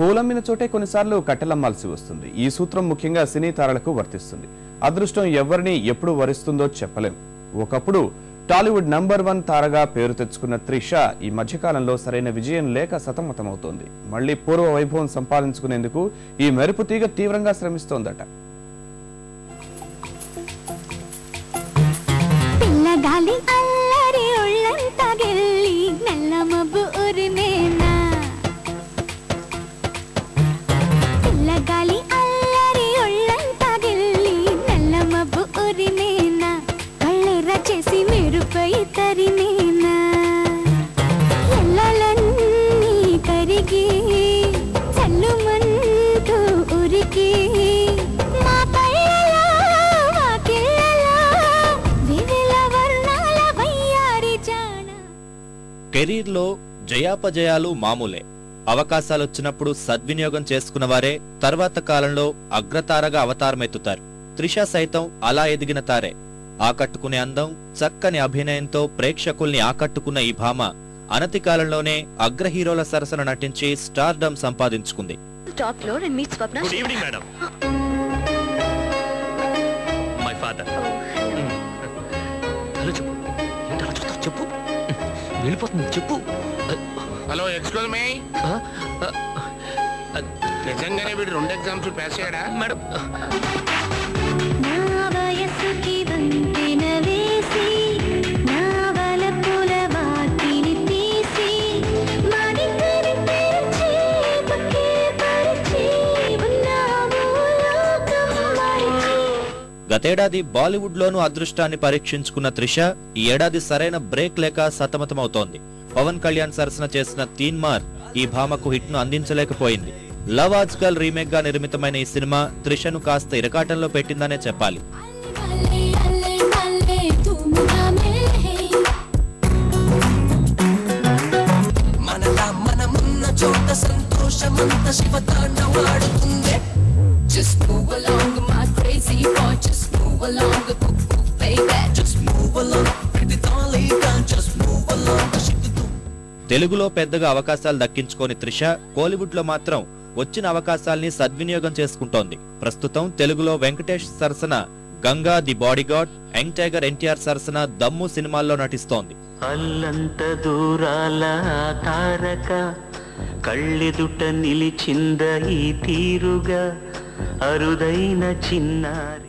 పూలమ్మిన చోటే కొన్నిసార్లు కట్టెలమ్మాల్సి వస్తుంది. ఈ సూత్రం ముఖ్యంగా సినీ తారలకు వర్తిస్తుంది. అదృష్టం ఎవరిని ఎప్పుడు వరిస్తుందో చెప్పలేం. ఒకప్పుడు టాలీవుడ్ నంబర్ వన్ తారగా పేరు తెచ్చుకున్న త్రిష ఈ మధ్యకాలంలో సరైన విజయం లేక సతమతమవుతోంది. మళ్ళీ పూర్వ వైభవం సంపాదించుకునేందుకు ఈ మెరుపు తీగ తీవ్రంగా శ్రమిస్తోందట. పిల్లగాలి ఉరికి కెరీర్లో జయాపజయాలు మామూలే. అవకాశాలొచ్చినప్పుడు సద్వినియోగం చేసుకున్న వారే తర్వాత కాలంలో అగ్రతారగా అవతారమెత్తుతారు. త్రిష సైతం అలా ఎదిగిన తారే. ఆకట్టుకునే అందం చక్కని అభినయంతో ప్రేక్షకుల్ని ఆకట్టుకున్న ఈ భామ అనతి కాలంలోనే అగ్ర హీరోల సరసన నటించి స్టార్డమ్ సంపాదించుకుంది. Top floor and meet Swapna. Good evening madam my father hello చెప్పు ఏంటి అలా చూస్తావు చెప్పు. వెళ్ళిపోతుంది. చెప్పు. హలో ఎక్స్క్యూజ్ మీ నిజంగానే వీడు రెండు ఎగ్జామ్స్ పాస్ అయ్యాడా? మేడం గతేడాది బాలీవుడ్ లోనూ అదృష్టాన్ని పరీక్షించుకున్న త్రిష ఈ ఏడాది సరైన బ్రేక్ లేక సతమతమవుతోంది. పవన్ కళ్యాణ్ సరసన చేసిన తీన్మార్ ఈ భామకు హిట్ను అందించలేకపోయింది. లవ్ ఆజ్కల్ రీమేక్గా నిర్మితమైన ఈ సినిమా త్రిషను కాస్త ఇరకాటంలో పెట్టిందనే చెప్పాలి. అల్లే అల్లే అల్లే along. Baby Just move along. Pretty darling Just move along. తెలుగులో పెద్దగా అవకాశాలు దక్కించుకోని త్రిష కోలీవుడ్లో మాత్రం వచ్చిన అవకాశాల్ని సద్వినియోగం చేసుకుంటోంది. ప్రస్తుతం తెలుగులో వెంకటేష్ సరసన Ganga the bodyguard young tiger NTR సరసన దమ్ము సినిమాల్లో నటిస్తోంది. అల్లంత దూరాల ఆ తారక కళ్ళెదుట నిలిచింద ఈ తీరుగా? అరుదైన చిన్నారి